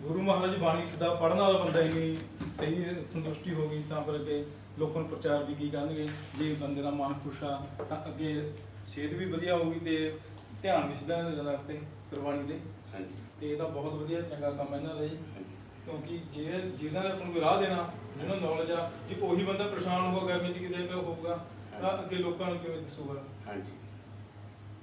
ਗੁਰੂ ਮਹਾਰਾਜ ਦੀ ਬਾਣੀ ਦਾ ਪੜਨ ਵਾਲਾ ਬੰਦਾ ਹੀ ਨਹੀਂ ਸਹੀ ਸੰਤੁਸ਼ਟੀ ਹੋ ਗਈ ਤਾਂ ਫਿਰ ਅੱਗੇ ਲੋਕਾਂ ਨੂੰ ਪ੍ਰਚਾਰ ਵੀ ਕੀ ਕਰਨਗੇ ਜੇ ਬੰਦੇ ਦਾ ਮਨ ਖੁਸ਼ ਆ ਤਾਂ ਅੱਗੇ ਸਿਹਤ ਵੀ ਵਧੀਆ ਹੋਊਗੀ ਤੇ ਧਿਆਨ ਵੀ ਸਿੱਧਾ ਜਾਂਦਾ ਤੇ ਕੁਰਬਾਨੀ ਦੇ। ਹਾਂਜੀ। ਤੇ ਇਹ ਤਾਂ ਬਹੁਤ ਵਧੀਆ ਚੰਗਾ ਕੰਮ ਇਹਨਾਂ ਦਾ ਜੀ। ਹਾਂਜੀ। ਕਿਉਂਕਿ ਜੇ ਜਿਹਨਾਂ ਨੇ ਆਪਾਂ ਨੂੰ ਕੋਈ ਰਾਹ ਦੇਣਾ ਜਿਹਨਾਂ ਨੂੰ ਨੌਲੇਜ ਆ ਜੇ ਉਹੀ ਬੰਦਾ ਪਰੇਸ਼ਾਨ ਹੋਊਗਾ ਗਰਮੀ 'ਚ ਕਿਤੇ ਪਿਆ ਹੋਊਗਾ ਤਾਂ ਅੱਗੇ ਲੋਕਾਂ ਨੂੰ ਕਿਵੇਂ ਦੱਸੂਗਾ? ਹਾਂਜੀ।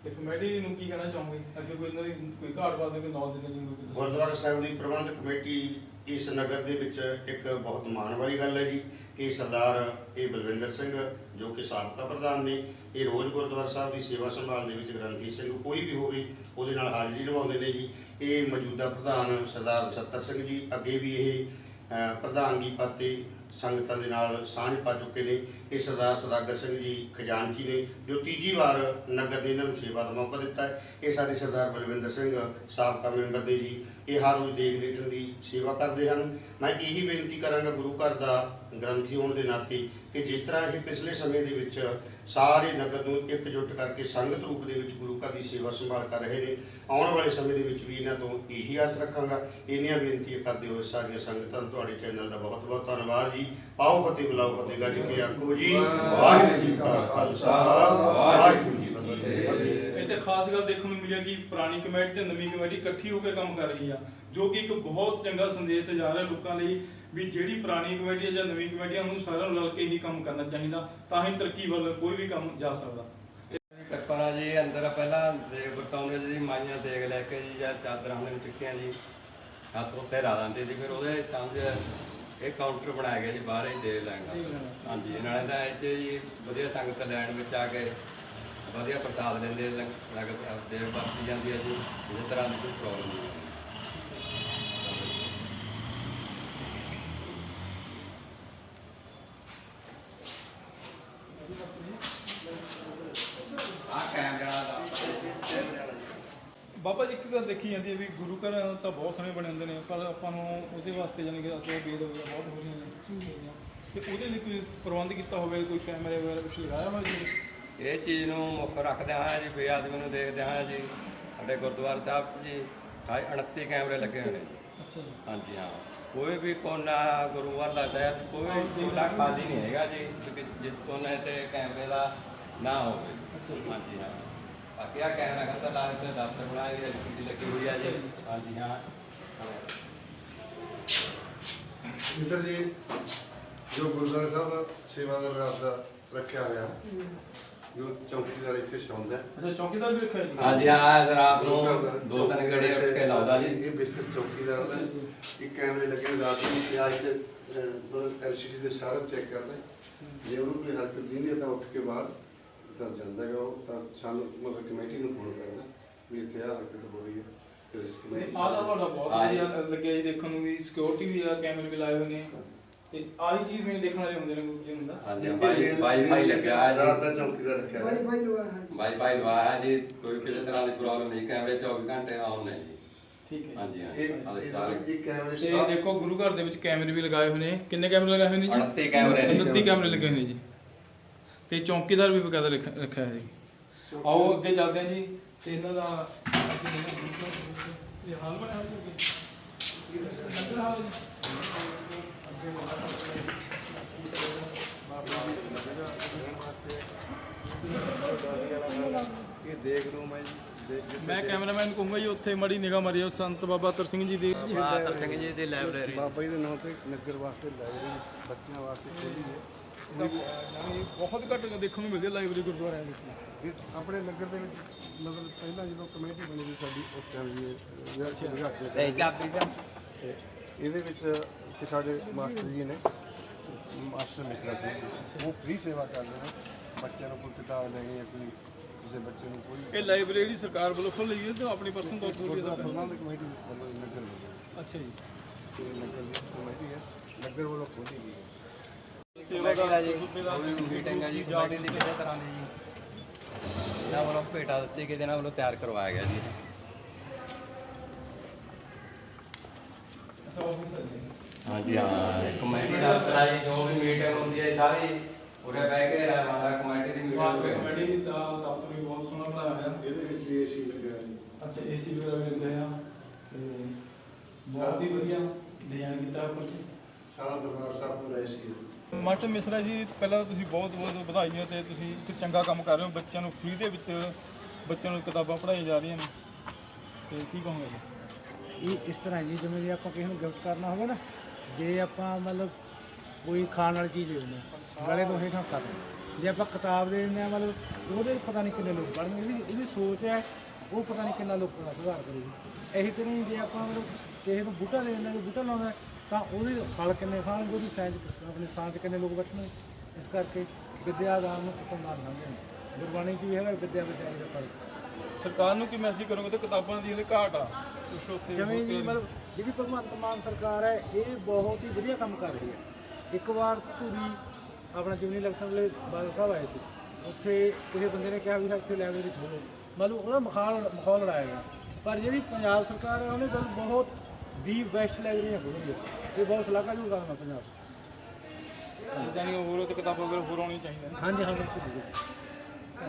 ਤੇ ਕਮੇਟੀ ਨੂੰ ਕੀ ਕਹਿਣਾ ਚਾਹੋਗੇ ਅੱਗੇ ਕੋਈ ਇਹਨਾਂ ਦੀ ਕੋਈ ਘਾਟ ਵਾਸਤੇ ਕੋਈ ਨੌਲੇਜ ਦੇਣੀ ਹੋਵੇ ਤਾਂ ਦੱਸੋ। ਗੁਰਦੁਆਰਾ ਸਾਹਿਬ ਦੀ ਪ੍ਰਬੰਧ ਕਮੇਟੀ ਇਸ ਨਗਰ ਦੇ ਵਿੱਚ ਇੱਕ ਬਹੁਤ ਮਾਣ ਵਾਲੀ ਗੱਲ ਹੈ ਜੀ ਕਿ ਸਰਦਾਰ ਇਹ ਬਲਵਿੰਦਰ ਸਿੰਘ ਜੋ ਕਿ ਸਾਬਕਾ ਪ੍ਰਧਾਨ ਨੇ ਇਹ ਰੋਜ਼ ਗੁਰਦੁਆਰਾ ਸਾਹਿਬ ਦੀ ਸੇਵਾ ਸੰਭਾਲ ਦੇ ਵਿੱਚ ਗ੍ਰੰਥੀ ਸਿੰਘ ਕੋਈ ਵੀ ਹੋਵੇ ਉਹਦੇ ਨਾਲ ਹਾਜ਼ਰੀ ਨਿਭਾਉਂਦੇ ਨੇ ਜੀ ਇਹ ਮੌਜੂਦਾ ਪ੍ਰਧਾਨ ਸਰਦਾਰ ਸੱਤਰ ਸਿੰਘ ਜੀ ਅੱਗੇ ਵੀ ਇਹ ਅਹ, ਪ੍ਰਧਾਨਗੀ ਪਾਤੇ ਸੰਗਤਾਂ ਦੇ ਨਾਲ ਸਾਂਝ ਪਾ ਚੁੱਕੇ ਨੇ। ਇਹ ਸਰਦਾਰ ਸਦਾਗਰ ਸਿੰਘ ਜੀ ਖਜ਼ਾਨਚੀ ਨੇ, ਜੋ ਤੀਜੀ ਵਾਰ ਨਗਰ ਦੇ ਇਹਨਾਂ ਨੂੰ ਸੇਵਾ ਦਾ ਮੌਕਾ ਦਿੱਤਾ ਹੈ। ਇਹ ਸਾਡੇ ਸਰਦਾਰ ਬਲਵਿੰਦਰ ਸਿੰਘ ਸਾਬਕਾ ਮੈਂਬਰ ਦੇ ਜੀ, ਇਹ ਹਰ ਰੋਜ਼ ਦੇਖ ਦੇਖਣ ਦੀ ਸੇਵਾ ਕਰਦੇ ਹਨ। ਮੈਂ ਇਹੀ ਬੇਨਤੀ ਕਰਾਂਗਾ ਗੁਰੂ ਘਰ ਦਾ ਗ੍ਰੰਥੀ ਹੋਣ ਦੇ ਨਾਤੇ ਕਿ ਜਿਸ ਤਰ੍ਹਾਂ ਇਹ ਪਿਛਲੇ ਸਮੇਂ ਦੇ ਵਿੱਚ ਸਾਰੇ ਨਗਰ ਨੂੰ ਇਕਜੁੱਟ ਕਰਕੇ ਸੰਗਤ ਰੂਪ ਦੇ ਵਿੱਚ ਗੁਰੂ ਘਰ ਦੀ ਸੇਵਾ ਸੰਭਾਲ ਕਰ ਰਹੇ ਨੇ। ਆਉਣ ਵਾਲੇ ਸਮੇਂ ਦੇ ਵਿੱਚ ਵੀ ਇਹਨਾਂ ਤੋਂ ਇਹੀ ਆਸ ਰੱਖਾਂਗਾ। ਇੰਨੀਆਂ ਬੇਨਤੀਆਂ ਕਰਦੇ ਹੋਏ ਸਾਰੀਆਂ ਸੰਗਤਾਂ ਨੂੰ ਤੁਹਾਡੇ ਚੈਨਲ ਦਾ ਬਹੁਤ ਬਹੁਤ ਧੰਨਵਾਦ ਜੀ। ਪਾਓ ਫਤਿਹ, ਬੁਲਾਓ ਫਤਿਹ, ਗੱਜ ਕੇ ਆਖੋ ਜੀ। ਵਾਹਿਗੁਰੂ ਜੀ ਕਾ ਖਾਲਸਾ, ਵਾਹਿਗੁਰੂ ਜੀ ਕੀ ਫਤਿਹ। ਤੇ ਖਾਸ ਗੱਲ ਦੇਖਣ ਨੂੰ ਮਿਲਿਆ ਕਿ ਪੁਰਾਣੀ ਕਮੇਟੀ ਤੇ ਨਵੀਂ ਕਮੇਟੀ ਇਕੱਠੀ ਹੋ ਕੇ ਕੰਮ ਕਰ ਰਹੀ ਆ ਜੋ ਕਿ ਇੱਕ ਬਹੁਤ ਚੰਗਾ ਸੰਦੇਸ਼ ਜਾ ਰਿਹਾ ਲੋਕਾਂ ਲਈ। ਵੀ ਜਿਹੜੀ ਪੁਰਾਣੀ ਕਮੇਟੀ ਹੈ ਜਾਂ ਨਵੀਂ ਕਮੇਟੀ ਉਹਨੂੰ ਸਾਰਿਆਂ ਨੂੰ ਰਲ ਕੇ ਹੀ ਕੰਮ ਕਰਨਾ ਚਾਹੀਦਾ ਤਾਂ ਹੀ ਤਰੱਕੀ ਵੱਲ ਕੋਈ ਵੀ ਕੰਮ ਜਾ ਸਕਦਾ। ਕਿਰਪਾ ਨਾਲ ਜੀ ਅੰਦਰ ਪਹਿਲਾਂ ਦੇਗ ਵਰਤਾਉਂਦੇ ਜੀ ਮਾਈਆਂ ਦੇਗ ਲੈ ਕੇ ਜੀ ਜਾਂ ਚਾਦਰਾਂ ਨੂੰ ਚੁੱਕੀਆਂ ਜੀ ਹੱਥ ਉੱਤੇ ਲਾ ਦਿੰਦੇ ਸੀ ਫਿਰ ਉਹਦੇ ਸਾਹਮਣੇ ਇਹ ਕਾਊਂਟਰ ਬਣਾਇਆ ਗਿਆ ਜੀ ਬਾਹਰ ਹੀ ਦੇ ਲੈਣ ਦਾ। ਹਾਂਜੀ ਨਾਲੇ ਤਾਂ ਇੱਥੇ ਜੀ ਵਧੀਆ ਸੰਗਤ ਲੈਣ ਵਿੱਚ ਆ ਕੇ ਵਧੀਆ ਪ੍ਰਸਾਦ ਲੈਂਦੇ ਲਗਤ ਦੇਵ ਵਰਤੀ ਜਾਂਦੀ ਹੈ ਜੀ ਇਸ ਤਰ੍ਹਾਂ ਦੀ ਕੋਈ ਪ੍ਰੋਬਲਮ ਨਹੀਂ ਹੈ ਆ ਕੈਮਰਾ ਦਾ ਬਾਬਾ ਜੀ ਇੱਕ ਗੱਲ ਦੇਖੀ ਜਾਂਦੀ ਹੈ ਵੀ ਗੁਰੂ ਘਰ ਤਾਂ ਬਹੁਤ ਸੋਹਣੇ ਬਣੇ ਹੁੰਦੇ ਨੇ ਪਰ ਆਪਾਂ ਨੂੰ ਉਹਦੇ ਵਾਸਤੇ ਜਾਨੀ ਕਿ ਅਸੀਂ ਬੇਦ ਵਗੈਰਾ ਬਹੁਤ ਹੋ ਰਹੀਆਂ ਨੇ। ਤੇ ਉਹਦੇ ਲਈ ਕੋਈ ਪ੍ਰਬੰਧ ਕੀਤਾ ਹੋਵੇ ਕੋਈ ਕੈਮਰੇ ਵਗੈਰਾ ਕੁਛ ਲਗਾਇਆ ਹੋਵੇ ਜੀ? ਇਹ ਚੀਜ਼ ਨੂੰ ਮੁੱਖ ਰੱਖਦੇ ਹਾਂ ਜੀ ਬੇਆਦਮੀ ਨੂੰ ਦੇਖਦੇ ਹਾਂ ਜੀ। ਸਾਡੇ ਗੁਰਦੁਆਰਾ ਸਾਹਿਬ 'ਚ ਜੀ ਹਾਈ 29 ਕੈਮਰੇ ਲੱਗੇ ਹੋਏ ਨੇ ਅੱਛਾ ਜੀ। ਹਾਂਜੀ ਹਾਂ। ਕੋਈ ਵੀ ਕੋਨਾ ਗੁਰੂਵਾਰ ਦਾ ਸ਼ਹਿਰ 'ਚ ਕੋਈ ਕੋਨਾ ਖਾਲੀ ਨਹੀਂ ਹੈਗਾ ਜੀ ਜਿਸ ਕੋਨੇ ਤੇ ਕੈਮਰੇ ਦਾ ਨਾ ਹੋਵੇ। ਹਾਂਜੀ ਹਾਂ। ਬਾਕੀ ਆ ਕੈਮਰਾ ਕਰਤਾ ਲਾ ਕੇ ਦਫ਼ਤਰ ਬਣਾਇਆ ਜੀ ਐਲਸੀਡੀ ਲੱਗੀ ਹੋਈ ਆ ਜੀ। ਹਾਂਜੀ ਹਾਂ। ਮਿੱਤਰ ਜੀ ਜੋ ਗੁਰਦੁਆਰਾ ਸਾਹਿਬ ਦਾ ਸੇਵਾਦਾਰ ਰਾਤ ਦਾ ਰੱਖਿਆ ਹੋਇਆ ਜੋ ਚੌਕੀਦਾਰ ਇੱਥੇ ਸੌਂਦਾ। ਅੱਛਾ ਚੌਕੀਦਾਰ ਵੀ ਰੱਖਿਆ ਜੀ? ਹਾਂਜੀ ਹਾਂ ਰਾਤ ਨੂੰ ਲੋਕਾਂ ਦਾ ਦੋ ਤਿੰਨ ਗੜੇ ਉੱਠ ਕੇ ਲਾਉਂਦਾ ਜੀ। ਇਹ ਬਿਸਤਰ ਚੌਕੀਦਾਰ ਦਾ। ਇੱਕ ਕੈਮਰੇ ਲੱਗੇ ਨੇ ਰਾਤ ਨੂੰ ਤੇ ਅੱਜ ਤੇ ਐਲਸੀਡੀ ਦੇ ਸਾਰਾ ਚੈੱਕ ਕਰਦਾ। ਜੇ ਉਹਨੂੰ ਕੋਈ ਹਰਕਤ ਦਿੰਦੀ ਹੈ ਤਾਂ ਉੱਠ ਕੇ ਬਾਹਰ ਤਾਂ ਜਾਂਦਾ ਹੈਗਾ ਉਹ ਤਾਂ ਸਾਨੂੰ ਮਤਲਬ ਕਮੇਟੀ ਨੂੰ ਫੋਨ ਕਰਦਾ ਵੀ ਇੱਥੇ ਆ ਹਰਕਤ ਹੋ ਰਹੀ ਹੈ। ਫਿਰ ਇਸ ਕਮੇਟੀ ਆਹ ਤਾਂ ਤੁਹਾਡਾ ਬਹੁਤ ਵਧੀਆ ਲੱਗਿਆ ਜੀ ਦੇਖਣ ਨੂੰ ਵੀ। ਸਿਕਿਉਰਿਟੀ ਵੀ ਆ ਕੈਮਰੇ ਵੀ ਲਾਏ ਹੋਏ ਨੇ। ਤੇ ਆਹੀ ਚੀਜ਼ ਮੈਨੂੰ ਦੇਖਣ ਵਾਲੇ ਹੁੰਦੇ ਨੇ ਗੁਰੂ ਜੀ ਹੁੰਦਾ। ਹਾਂਜੀ ਵਾਈ ਵਾਈਫਾਈ ਲੱਗਿਆ ਹੈ ਰਾਤ ਦਾ ਚੌਕੀਦਾਰ ਰੱਖਿਆ ਹੈ ਵਾਈਫਾਈ ਲਵਾਇਆ ਜੀ। ਕੋਈ ਕਿਸੇ ਤਰ੍ਹਾਂ ਦੀ ਪ੍ਰੋਬਲਮ ਨਹੀਂ। ਕੈਮਰੇ 24 ਘੰਟੇ ਆਨ ਨੇ ਜੀ। ਠੀਕ ਹੈ ਹਾਂਜੀ ਹਾਂ ਇਹ ਕੈਮਰੇ ਤੇ ਸਾਫ਼ ਦੇਖੋ ਗੁਰੂ ਘਰ ਦੇ ਵਿੱਚ ਕੈਮਰੇ ਵੀ ਲਗਾਏ ਹੋਏ ਨੇ। ਕਿੰਨੇ ਕੈਮਰੇ ਲਗਾਏ ਹੋਏ ਨੇ ਜੀ? 38 ਕੈਮਰੇ ਨੇ। 29 ਕੈਮਰੇ ਲੱਗੇ ਹੋਏ ਨੇ ਜੀ। ਤੇ ਚੌਕੀਦਾਰ ਵੀ ਬਕਾਇਦਾ ਰੱਖ- ਰੱਖਿਆ ਹੈ ਜੀ। ਆਓ ਅੱਗੇ ਚੱਲਦੇ ਹਾਂ ਜੀ ਤੇ ਇਹਨਾਂ ਦਾ ਇਹ ਹਾਲ ਇਹ ਦੇਖ ਦੇਖ ਮੈਂ ਕੈਮਰਾਮੈਨ ਨੂੰ ਕਹੂੰਗਾ ਜੀ ਉੱਥੇ ਮੜੀ ਨਿਗਾਹ ਮਾਰਿਓ ਸੰਤ ਬਾਬਾ ਤਰ ਸਿੰਘ ਜੀ ਦੀ। ਬਹਾਦਰ ਸਿੰਘ ਜੀ ਦੀ ਲਾਇਬ੍ਰੇਰੀ ਬਾਬਾ ਜੀ ਦੇ ਨਾਮ ਤੇ ਨਗਰ ਵਾਸਤੇ ਲਾਇਬ੍ਰੇਰੀ ਬੱਚਿਆਂ ਵਾਸਤੇ ਖੋਲੀ ਹੈ। ਬਹੁਤ ਘੱਟ ਦੇਖਣ ਨੂੰ ਮਿਲਦੀ ਲਾਇਬ੍ਰੇਰੀ ਗੁਰਦੁਆਰਿਆਂ ਵਿੱਚ। ਇਹ ਆਪਣੇ ਨਗਰ ਦੇ ਵਿੱਚ ਮਤਲਬ ਪਹਿਲਾਂ ਜਦੋਂ ਕਮੇਟੀ ਬਣੀ ਸੀ ਸਾਡੀ ਉਸ ਟਾਈਮ ਇਹ ਤੇ ਦਾ ਤੇ। ਇਹਦੇ ਵਿੱਚ ਕਿ ਸਾਡੇ ਮਾਸਟਰ ਜੀ ਨੇ ਮਾਸਟਰ ਮਿਸਰਾ ਸਿੰਘ ਉਹ ਫ੍ਰੀ ਸੇਵਾ ਕਰਦੇ ਨੇ। ਬੱਚਿਆਂ ਨੂੰ ਕੋਈ ਕਿਤਾਬ ਲੈਣੀ ਹੈ ਕੋਈ ਕਿਸੇ ਬੱਚੇ ਨੂੰ ਕੋਈ ਇਹ ਲਾਇਬ੍ਰੇਰੀ ਸਰਕਾਰ ਵੱਲੋਂ ਖੋਲ੍ਹੀ ਹੈ ਤੇ ਆਪਣੀ ਪਰਸਨਲ ਤੌਰ ਤੇ ਗੁਰਦੁਆਰਾ ਇਹਦਾ ਪ੍ਰਬੰਧਕ ਕਮੇਟੀ ਵੱਲੋਂ ਨਗਰ ਵੱਲੋਂ। ਅੱਛਾ ਜੀ। ਤੇ ਨਗਰ ਦੀ ਕਮੇਟੀ ਹੈ ਨਗਰ ਵੱਲੋਂ ਖੋਲੀ ਗਈ ਹੈ। ਦਾ ਜੀ। ਮੀਟਿੰਗ ਹੈ ਜੀ ਕਮੇਟੀ ਦੀ ਕਿਸੇ ਤਰ੍ਹਾਂ ਦੀ ਜੀ। ਇਹਨਾਂ ਵੱਲੋਂ ਭੇਟਾ ਦਿੱਤੀ ਕਿ ਇਹਨਾਂ ਵੱਲੋਂ ਤਿਆਰ ਕਰਵਾਇਆ ਗਿਆ ਜੀ। ਜੀ। ਹਾਂਜੀ ਹਾਂ ਕਮੇਟੀ ਦਾ ਤਰ੍ਹਾਂ ਜੀ ਜੋ ਵੀ ਮੀਟਿੰਗ ਹੁੰਦੀ ਹੈ ਸਾਰੀ ਉਰੇ ਬਹਿ ਕੇ ਰਹਿਮਾਨਾ ਕਮੇਟੀ ਦੀ ਮੀਟਿੰਗ ਕਮੇਟੀ ਦਾ ਦਫ਼ਤਰ ਵੀ ਬਹੁਤ ਸੋਹਣਾ ਬਣਾਇਆ ਹੋਇਆ। ਇਹਦੇ ਵਿੱਚ ਵੀ ਏਸੀ ਲੱਗਿਆ ਹੈ ਅੱਛਾ ਏਸੀ ਵਗੈਰਾ ਵੀ ਲੱਗੇ ਆ। ਤੇ ਬਹੁਤ ਹੀ ਵਧੀਆ ਡਿਜ਼ਾਈਨ ਕੀਤਾ ਉੱਪਰ ਸਾਰਾ ਦਰਬਾਰ ਸਾਹਿਬ ਪੂਰਾ ਏਸੀ ਹੈ। ਮਟ ਮਿਸਰਾ ਜੀ, ਪਹਿਲਾਂ ਤਾਂ ਤੁਸੀਂ ਬਹੁਤ ਬਹੁਤ ਵਧਾਈਆਂ ਤੇ ਤੁਸੀਂ ਇੱਕ ਚੰਗਾ ਕੰਮ ਕਰ ਰਹੇ ਹੋ। ਬੱਚਿਆਂ ਨੂੰ ਫ੍ਰੀ ਦੇ ਵਿੱਚ ਬੱਚਿਆਂ ਨੂੰ ਕਿਤਾਬਾਂ ਪੜ੍ਹਾਈਆਂ ਜਾ ਰਹੀਆਂ ਨੇ। ਤੇ ਕੀ ਕਹੋਗੇ ਜੀ? ਇਹ ਇਸ ਤਰ੍ਹਾਂ ਜੀ, ਜਿਵੇਂ ਜੇ ਆਪਾਂ ਕਿਸੇ ਨੂੰ ਗਿਫਟ ਕਰਨਾ ਹੋਵੇ ਨਾ, ਜੇ ਆਪਾਂ ਮਤਲਬ ਕੋਈ ਖਾਣ ਵਾਲੀ ਚੀਜ਼ ਦੇ ਦਿੰਦੇ ਹਾਂ ਗਲੇ ਤੋਂ ਹੇਠਾਂ ਕਰ ਜੇ ਆਪਾਂ ਕਿਤਾਬ ਦੇ ਦਿੰਦੇ ਹਾਂ ਮਤਲਬ ਉਹਦੇ 'ਚ ਪਤਾ ਨਹੀਂ ਕਿੰਨੇ ਲੋਕ ਪੜ੍ਹਨਗੇ। ਇਹਦੀ ਇਹਦੀ ਸੋਚ ਹੈ, ਉਹ ਪਤਾ ਨਹੀਂ ਕਿੰਨਾ ਲੋਕਾਂ ਦਾ ਸੁਧਾਰ ਕਰੇਗੀ। ਇਹੀ ਤਰ੍ਹਾਂ ਹੀ ਜੇ ਆਪਾਂ ਮਤਲਬ ਕਿਸੇ ਨੂੰ ਬੂਟਾ ਦੇ ਦਿੰਦੇ ਹਾਂ ਬੂਟਾ ਲਾਉਂਦਾ ਤਾਂ ਉਹਦੇ ਫਲ ਕਿੰਨੇ ਖਾਣਗੇ ਉਹਦੀ ਸਾਂਝ ਆਪਣੀ ਸਾਂਝ ਕਿੰਨੇ ਲੋਕ ਬੈਠਣਗੇ? ਇਸ ਕਰਕੇ ਵਿਦਿਆ ਦਾਨ ਨੂੰ ਕਿਤੋਂ ਮਾਰ ਲਾਂਗੇ ਗੁਰਬਾਣੀ 'ਚ ਵੀ ਹੈਗਾ ਵਿਦਿਆ ਵਿਚਾਰੀ ਦਾ ਫ਼ਰਕ ਸਰਕਾਰ ਨੂੰ ਕੀ ਮੈਸੇਜ ਕਰੋਗੇ ਤੇ ਕਿਤਾਬਾਂ ਦੀ ਇਹਦੇ ਘਾਟ ਆ? ਕੁਛ ਉੱਥੇ ਜਿਵੇਂ ਜੀ ਮਤਲਬ ਜਿਹੜੀ ਭਗਵੰਤ ਮਾਨ ਸਰਕਾਰ ਹੈ ਇਹ ਬਹੁਤ ਹੀ ਵਧੀਆ ਕੰਮ ਕਰ ਰਹੀ ਹੈ। ਇੱਕ ਵਾਰ ਧੂਰੀ ਆਪਣਾ ਜਿਮਨੀ ਇਲੈਕਸ਼ਨ ਵੇਲੇ ਬਾਦਲ ਸਾਹਿਬ ਆਏ ਸੀ। ਉੱਥੇ ਕਿਸੇ ਬੰਦੇ ਨੇ ਕਿਹਾ ਵੀ ਇੱਥੇ ਲਾਇਬ੍ਰੇਰੀ ਖੋਲੋ ਮਤਲਬ ਉਹਦਾ ਮਖਾਲ ਮਖੌਲ ਉਡਾਇਆ ਗਿਆ। ਪਰ ਜਿਹੜੀ ਪੰਜਾਬ ਸਰਕਾਰ ਹੈ ਉਹਨੇ ਗੱਲ ਬਹੁਤ ਦੀ ਬੈਸਟ ਲਾਇਬ੍ਰੇਰੀਆਂ ਖੋਲ੍ਹਣਗੇ ਇਹ ਬਹੁਤ ਸ਼ਲਾਘਾਯੋਗ ਕੰਮ ਹੈ ਪੰਜਾਬ। ਜਾਨੀ ਹੋਰ ਤੇ ਕਿਤਾਬਾਂ ਵਗੈਰਾ ਹੋਰ ਆਉਣੀਆਂ ਚਾਹੀਦੀਆਂ ਨੇ ਹਾਂਜੀ ਹਾਂ ਬਿਲਕੁਲ ਬਿਲਕੁਲ